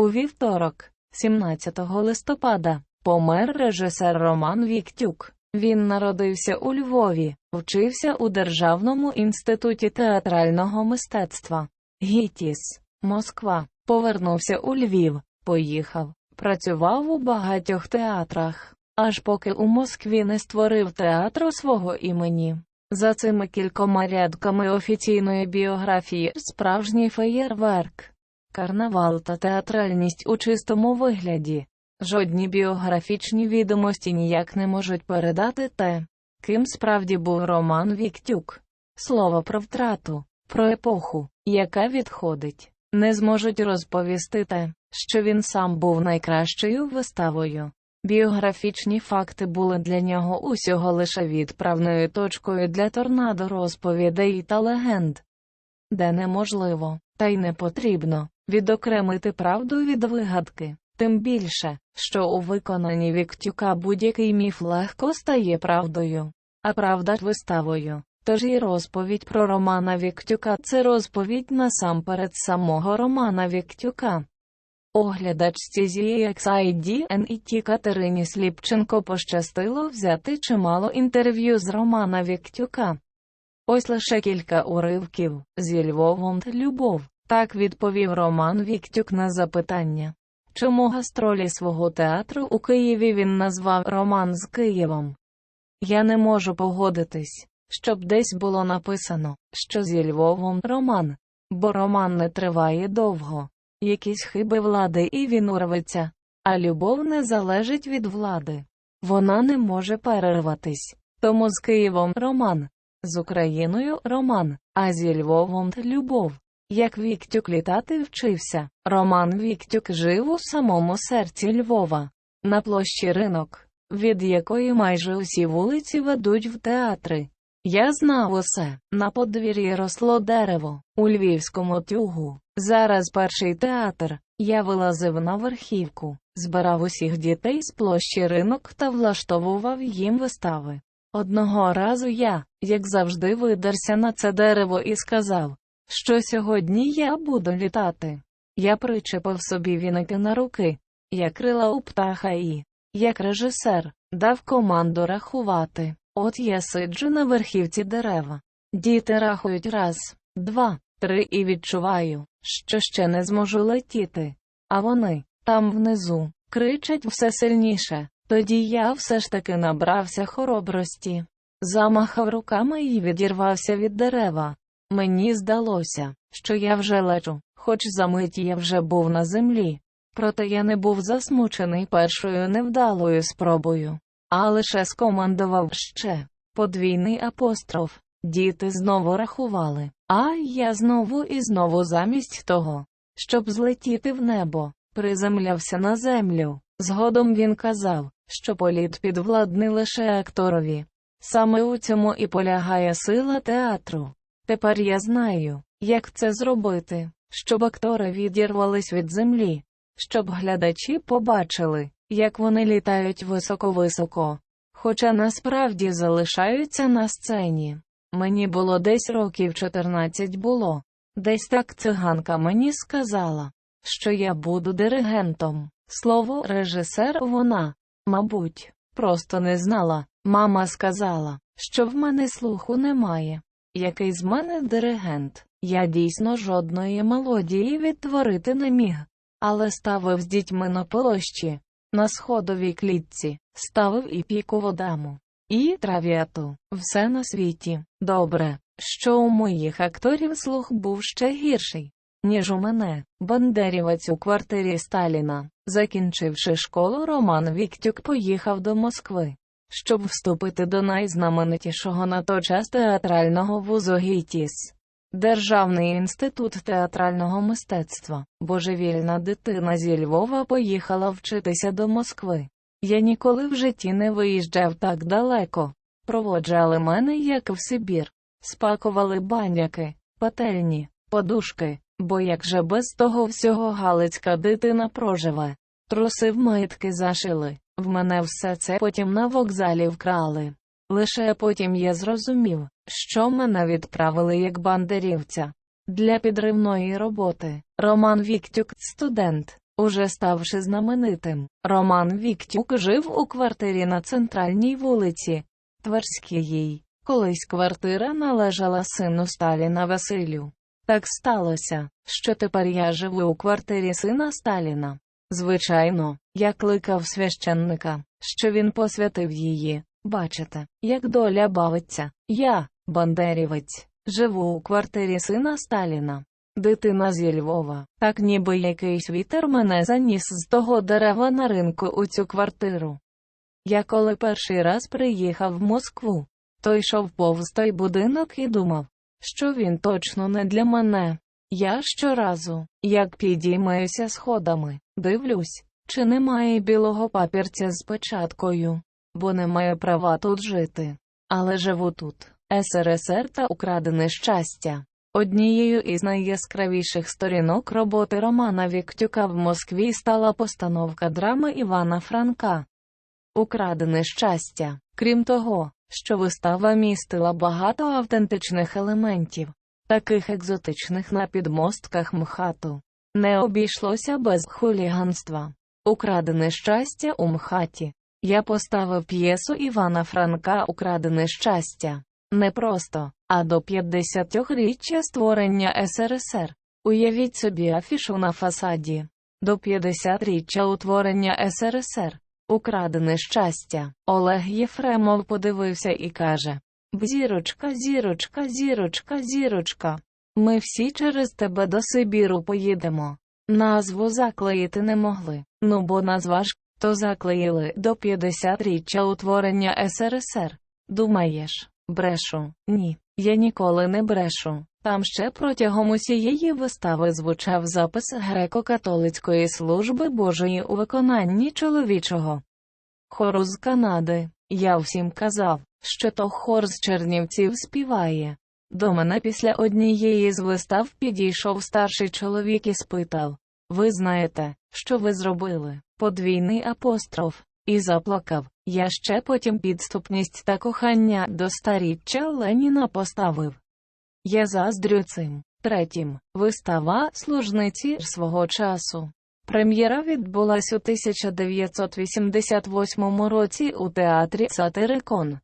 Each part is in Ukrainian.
У вівторок, 17 листопада, помер режисер Роман Віктюк. Він народився у Львові, вчився у Державному інституті театрального мистецтва. ГІТІС, Москва. Повернувся у Львів, поїхав, працював у багатьох театрах, аж поки у Москві не створив театру свого імені. За цими кількома рядками офіційної біографії справжній феєрверк, карнавал та театральність у чистому вигляді. Жодні біографічні відомості ніяк не можуть передати те, ким справді був Роман Віктюк. Слово про втрату, про епоху, яка відходить, не зможуть розповісти те, що він сам був найкращою виставою. Біографічні факти були для нього усього лише відправною точкою для торнадо розповідей та легенд, де неможливо, та й не потрібно, відокремити правду від вигадки, тим більше, що у виконанні Віктюка будь-який міф легко стає правдою, а правда виставою. Тож і розповідь про Романа Віктюка це розповідь насамперед самого Романа Віктюка. Оглядачці ZXIDNET Катерині Сліпченко пощастило взяти чимало інтерв'ю з Романа Віктюка. Ось лише кілька уривків зі Львовом та Любов. Так відповів Роман Віктюк на запитання, чому гастролі свого театру у Києві він назвав Роман з Києвом. Я не можу погодитись, щоб десь було написано, що зі Львовом роман, бо роман не триває довго, якісь хиби влади і він урветься, а любов не залежить від влади. Вона не може перерватись, тому з Києвом роман, з Україною роман, а зі Львовом любов. Як Віктюк літати вчився, Роман Віктюк жив у самому серці Львова, на площі ринок, від якої майже усі вулиці ведуть в театри. Я знав усе, на подвір'ї росло дерево, у львівському тюгу. Зараз перший театр. Я вилазив на верхівку, збирав усіх дітей з площі ринок та влаштовував їм вистави. Одного разу я, як завжди, видерся на це дерево і сказав, що сьогодні я буду літати. Я причепив собі віники на руки, я крила у птаха і, як режисер, дав команду рахувати. От я сиджу на верхівці дерева. Діти рахують раз, два, три і відчуваю, що ще не зможу летіти. А вони, там внизу, кричать все сильніше. Тоді я все ж таки набрався хоробрості, замахав руками і відірвався від дерева. Мені здалося, що я вже лечу, хоч за мить я вже був на землі. Проте я не був засмучений першою невдалою спробою, а лише скомандував ще подвійний апостроф. Діти знову рахували, а я знову і знову замість того, щоб злетіти в небо, приземлявся на землю. Згодом він казав, що політ підвладний лише акторові. Саме у цьому і полягає сила театру. Тепер я знаю, як це зробити, щоб актори відірвались від землі, щоб глядачі побачили, як вони літають високо-високо, хоча насправді залишаються на сцені. Мені було десь років 14 було. Десь так циганка мені сказала, що я буду диригентом. Слово режисер вона, мабуть, просто не знала. Мама сказала, що в мене слуху немає. Який з мене диригент? Я дійсно жодної мелодії відтворити не міг, але ставив з дітьми на площі, на сходовій клітці, ставив і пікову даму, і трав'яту, все на світі. Добре, що у моїх акторів слух був ще гірший, ніж у мене, бандерівець у квартирі Сталіна. Закінчивши школу, Роман Віктюк поїхав до Москви щоб вступити до найзнаменитішого на той час театрального вузу ГІТІС. Державний інститут театрального мистецтва, божевільна дитина зі Львова поїхала вчитися до Москви. Я ніколи в житті не виїжджав так далеко. Проводжали мене, як в Сибір, спакували баняки, пательні, подушки, бо як же без того всього галицька дитина проживе. Труси в маєтки зашили, в мене все це потім на вокзалі вкрали. Лише потім я зрозумів, що мене відправили як бандерівця. Для підривної роботи Роман Віктюк, студент, Уже ставши знаменитим, Роман Віктюк жив у квартирі на центральній вулиці Тверській. Колись квартира належала сину Сталіна Василю. Так сталося, що тепер я живу у квартирі сина Сталіна. Звичайно, я кликав священника, що він посвятив її. Бачите, як доля бавиться. Я, бандерівець, живу у квартирі сина Сталіна. Дитина зі Львова, так ніби якийсь вітер мене заніс з того дерева на ринку у цю квартиру. Я коли перший раз приїхав в Москву, то йшов повз той будинок і думав, що він точно не для мене. Я щоразу, як підіймаюся сходами, дивлюсь, чи немає білого папірця з печаткою, бо не маю права тут жити. Але живу тут, СРСР та украдене щастя. Однією із найяскравіших сторінок роботи Романа Віктюка в Москві стала постановка драми Івана Франка. Украдене щастя. Крім того, що вистава містила багато автентичних елементів, таких екзотичних на підмостках МХАТу. Не обійшлося без хуліганства. Украдене щастя у МХАТі. Я поставив п'єсу Івана Франка Украдене щастя. Не просто, а до 50-річчя створення СРСР. Уявіть собі афішу на фасаді. До 50-річчя утворення СРСР. Украдене щастя. Олег Єфремов подивився і каже: Зірочка, зірочка, зірочка, зірочка. Ми всі через тебе до Сибіру поїдемо. Назву заклеїти не могли. Ну бо назва ж, то заклеїли до 50-річчя утворення СРСР. Думаєш, брешу? Ні, я ніколи не брешу. Там ще протягом усієї вистави звучав запис греко-католицької служби Божої у виконанні чоловічого хору з Канади. Я всім казав, що то хор з Чернівців співає. До мене після однієї з вистав підійшов старший чоловік і спитав Ви знаєте, що ви зробили? Подвійний апостроф, і заплакав. Я ще потім підступність та кохання до старіччя Леніна поставив. Я заздрю цим. Третім, вистава служниці свого часу. Прем'єра відбулась у 1988 році у театрі Сатирикон.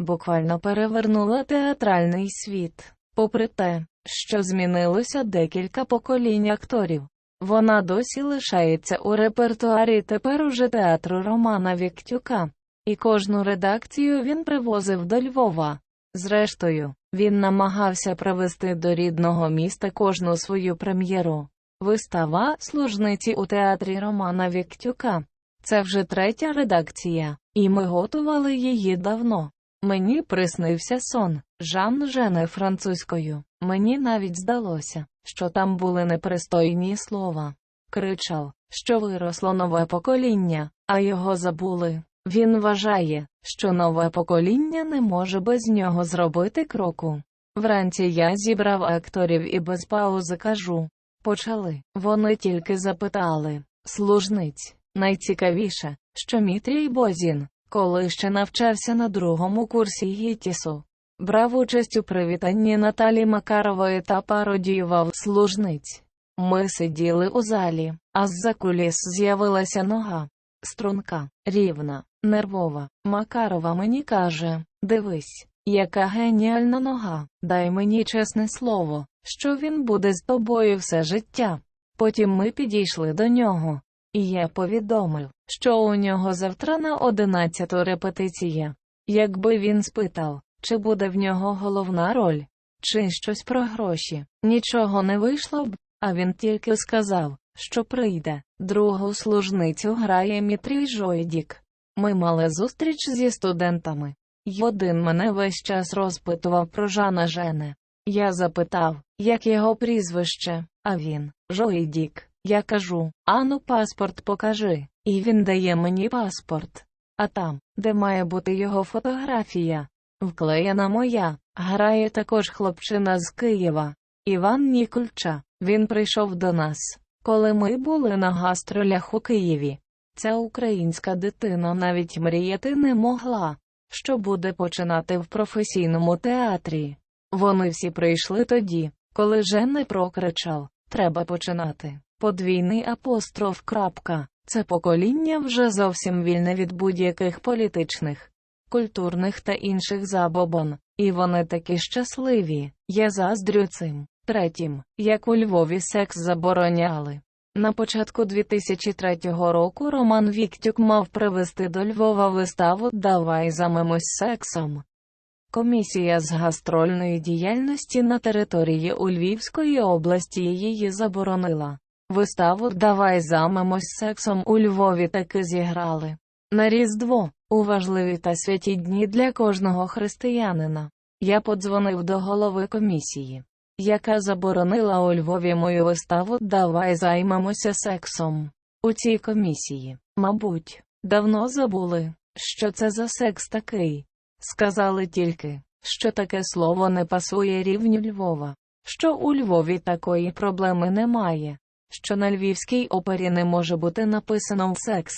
Буквально перевернула театральний світ. Попри те, що змінилося декілька поколінь акторів, вона досі лишається у репертуарі тепер уже театру Романа Віктюка, і кожну редакцію він привозив до Львова. Зрештою, він намагався привезти до рідного міста кожну свою прем'єру. Вистава служниці у театрі Романа Віктюка. Це вже третя редакція, і ми готували її давно. Мені приснився сон, Жан Жене французькою. Мені навіть здалося, що там були непристойні слова. Кричав, що виросло нове покоління, а його забули. Він вважає, що нове покоління не може без нього зробити кроку. Вранці я зібрав акторів і без паузи кажу почали. Вони тільки запитали служниць. Найцікавіше, що Мітрій Бозін, коли ще навчався на другому курсі ГІТІСу, брав участь у привітанні Наталі Макарової та пародіював служниць. Ми сиділи у залі, а з-за куліс з'явилася нога. Струнка, рівна, нервова. Макарова мені каже: Дивись, яка геніальна нога, дай мені чесне слово, що він буде з тобою все життя. Потім ми підійшли до нього, і я повідомив, що у нього завтра на одинадцяту репетиція. Якби він спитав, чи буде в нього головна роль, чи щось про гроші, нічого не вийшло б, а він тільки сказав, що прийде. Другу служницю грає Мітрій Жойдік. Ми мали зустріч зі студентами, один мене весь час розпитував про Жана Жене. Я запитав, як його прізвище, а він Жойдік. Я кажу, ану паспорт покажи, і він дає мені паспорт. А там, де має бути його фотографія, вклеєна моя, грає також хлопчина з Києва, Іван Нікольча. Він прийшов до нас, коли ми були на гастролях у Києві. Ця українська дитина навіть мріяти не могла, що буде починати в професійному театрі. Вони всі прийшли тоді, коли Женне прокричав Треба починати. Подвійний апостроф. крапка. Це покоління вже зовсім вільне від будь-яких політичних, культурних та інших забобон, і вони такі щасливі. Я заздрю цим. Третім, як у Львові секс забороняли. На початку 2003 року Роман Віктюк мав привезти до Львова виставу Давай займемось сексом. Комісія з гастрольної діяльності на території у Львівської області її заборонила. Виставу Давай займемось сексом у Львові таки зіграли. На Різдво, у важливі та святі дні для кожного християнина. Я подзвонив до голови комісії, яка заборонила у Львові мою виставу Давай займемося сексом. У цій комісії, мабуть, давно забули, що це за секс такий. Сказали тільки, що таке слово не пасує рівню Львова, що у Львові такої проблеми немає, що на львівській опері не може бути написано секс.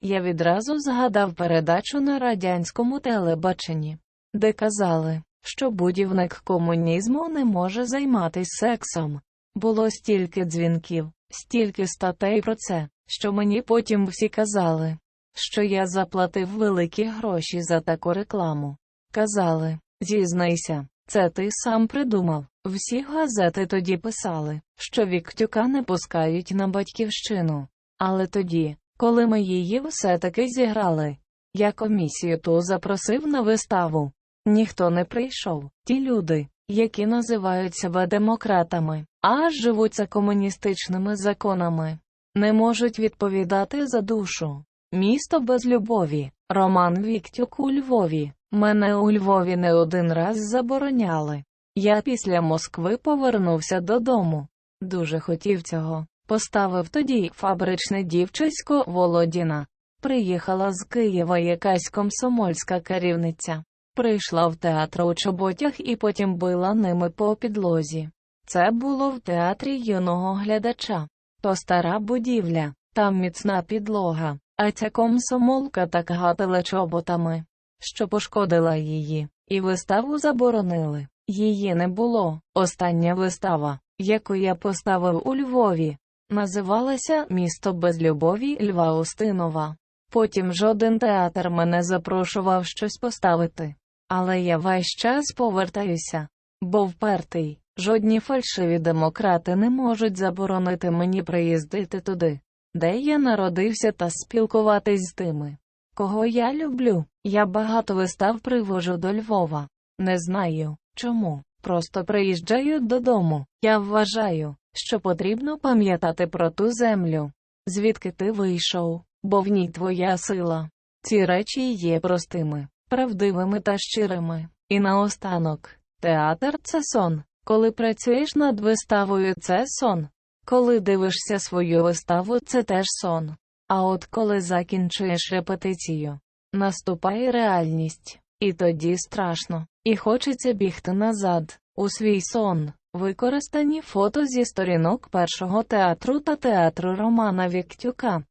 Я відразу згадав передачу на радянському телебаченні, де казали, що будівник комунізму не може займатися сексом. Було стільки дзвінків, стільки статей про це, що мені потім всі казали, що я заплатив великі гроші за таку рекламу. Казали, зізнайся, це ти сам придумав. Всі газети тоді писали, що Віктюка не пускають на батьківщину. Але тоді, коли ми її все-таки зіграли, я комісію ту запросив на виставу. Ніхто не прийшов. Ті люди, які називають себе демократами, а живуть за комуністичними законами, не можуть відповідати за душу. Місто без любові. Роман Віктюк у Львові. Мене у Львові не один раз забороняли. Я після Москви повернувся додому. Дуже хотів цього. Поставив тоді фабричне дівчисько Володіна. Приїхала з Києва якась комсомольська керівниця. Прийшла в театр у чоботях і потім била ними по підлозі. Це було в театрі юного глядача. То стара будівля, там міцна підлога, а ця комсомолка так гатила чоботами, що пошкодила її, і виставу заборонили. Її не було. Остання вистава, яку я поставив у Львові, називалася Місто без любові Льва Устинова. Потім жоден театр мене запрошував щось поставити. Але я весь час повертаюся, бо впертий, жодні фальшиві демократи не можуть заборонити мені приїздити туди, де я народився та спілкуватись з тими, кого я люблю. Я багато вистав привожу до Львова. Не знаю, чому. Просто приїжджаю додому. Я вважаю, що потрібно пам'ятати про ту землю, звідки ти вийшов, бо в ній твоя сила. Ці речі є простими, правдивими та щирими. І наостанок, театр це сон. Коли працюєш над виставою, це сон. Коли дивишся свою виставу, це теж сон. А от коли закінчуєш репетицію, наступає реальність, і тоді страшно, і хочеться бігти назад, у свій сон. Використані фото зі сторінок першого театру та театру Романа Віктюка.